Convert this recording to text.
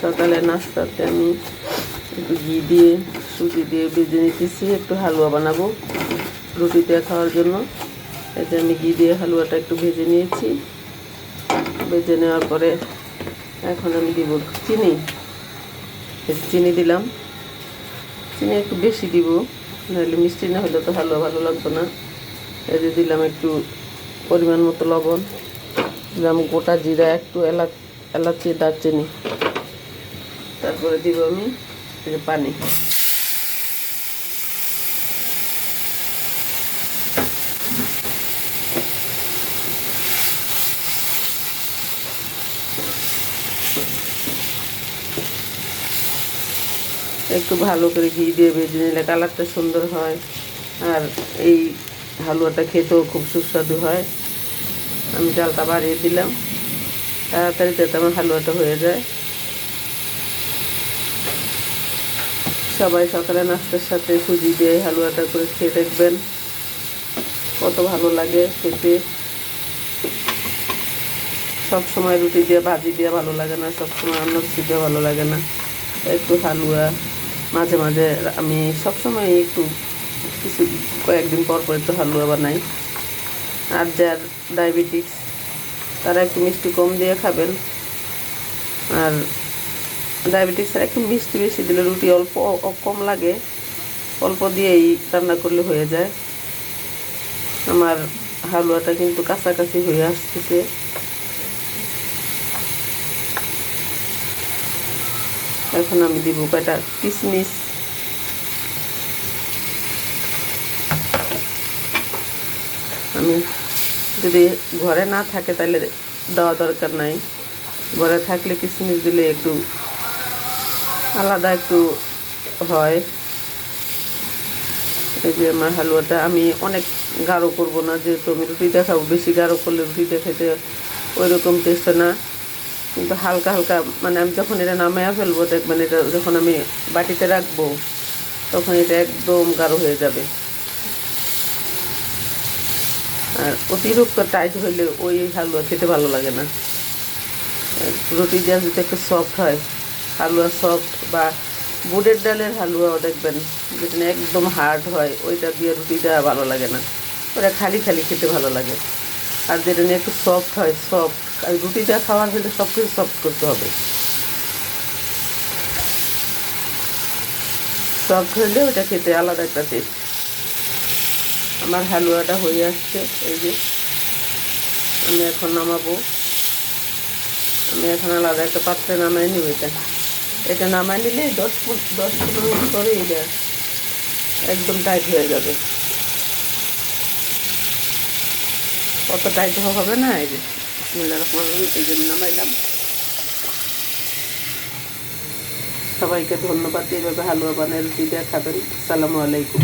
সকালে নাস্তাতে আমি একটু ঘি দিয়ে, সুজি দিয়ে ভেজে নিতেছি, একটু হালুয়া বানাবো রুটি দিয়ে খাওয়ার জন্য। এতে আমি ঘি দিয়ে হালুয়াটা একটু ভেজে নিয়েছি। ভেজে নেওয়ার পরে এখন আমি দিব চিনি। চিনি দিলাম। চিনি একটু বেশি দিব, নাহলে মিষ্টি না হলে তো হালুয়া ভালো লাগবে না। যে দিলাম একটু পরিমাণ মতো লবণ। দিলাম গোটা জিরা, একটু এলাচ, এলাচি, দারচিনি। তারপরে দিব আমি পানি। একটু ভালো করে ঘি দিয়ে ভেজে নিলে কালারটা সুন্দর হয়। আর এই হালুয়াটা খেতেও খুব সুস্বাদু হয়। আমি চালটা বাড়িয়ে দিলাম। তাড়াতাড়ি যাতে আমার হালুয়াটা হয়ে যায়। সবাই সকালে নাস্তার সাথে সুজি দিয়ে হালুয়াটা করে খেয়ে দেখবেন। কত ভালো লাগে খেতে। সব সময় রুটি দিয়ে, ভাজি দিয়ে ভালো লাগে না, সব সময় অন্য কিছু দিয়ে ভালো লাগে না। একটু হালুয়া, মাঝে মাঝে আমি সব সময় একটু কিছু, কয়েকদিন পর পর একটু হালুয়া বানাই। আর যার ডায়াবেটিক্স তারা একটু মিষ্টি কম দিয়ে খাবেন। আর ডায়াবেটিক্সের একটু মিষ্টি বেশি দিলে রুটি অল্প কম লাগে। অল্প দিয়েই রান্না করলে হয়ে যায়। আমার হালুয়াটা কিন্তু কাছাকাছি হয়ে আসতেছে। এখন আমি দিব কয়টা? কিশমিশ আমি যদি ঘরে না থাকে তাহলে দেওয়া দরকার নাই। ঘরে থাকলে কিশমিশ দিলে একটু আলাদা একটু হয়। এই যে আমার হালুয়াটা, আমি অনেক গাঢ় করব না, যেহেতু আমি রুটি দেখাবো, বেশি গাঢ় করলে রুটি দেখাইতে ওই রকম টেস্ট না। কিন্তু হালকা হালকা মানে আমি যখন এটা নামায়া ফেলব দেখবেন এটা যখন আমি বাটিতে রাখব, তখন এটা একদম গাঢ় হয়ে যাবে। আর অতিরিক্ত টাইট হইলে ওই হালুয়া খেতে ভালো লাগে না। রুটি দেওয়া যদি একটু সফট হয় হালুয়া সফট বা বুটের ডালের হালুয়াও দেখবেন যেটা একদম হার্ড হয়, ওইটা দিয়ে রুটি দেওয়া ভালো লাগে না। ওটা খালি খালি খেতে ভালো লাগে। আর যেটা নিয়ে একটু সফট হয় সফট আর রুটি দেওয়া খাওয়ার হলে সব কিছু সফট করতে হবে। সফট হলে ওটা খেতে আলাদা একটা টেস্ট আমার হালুয়াটা হয়ে আসছে, এই যে। আমি এখন নামাবো। আমি এখন আলাদা একটা পাত্রে নামাই নিব এটা। এটা নামাই নিলে দশ ফুট দশ ফুট করে এটা একদম টাইট হয়ে যাবে। অত টাইট হবে না, এই যে বিসমিল্লাহ রহমান রহিম, এই জন্য নামাইলাম। সবাইকে ধন্যবাদ এইভাবে হালুয়া বানের দিয়ে খাবেন। আসসালামু আলাইকুম।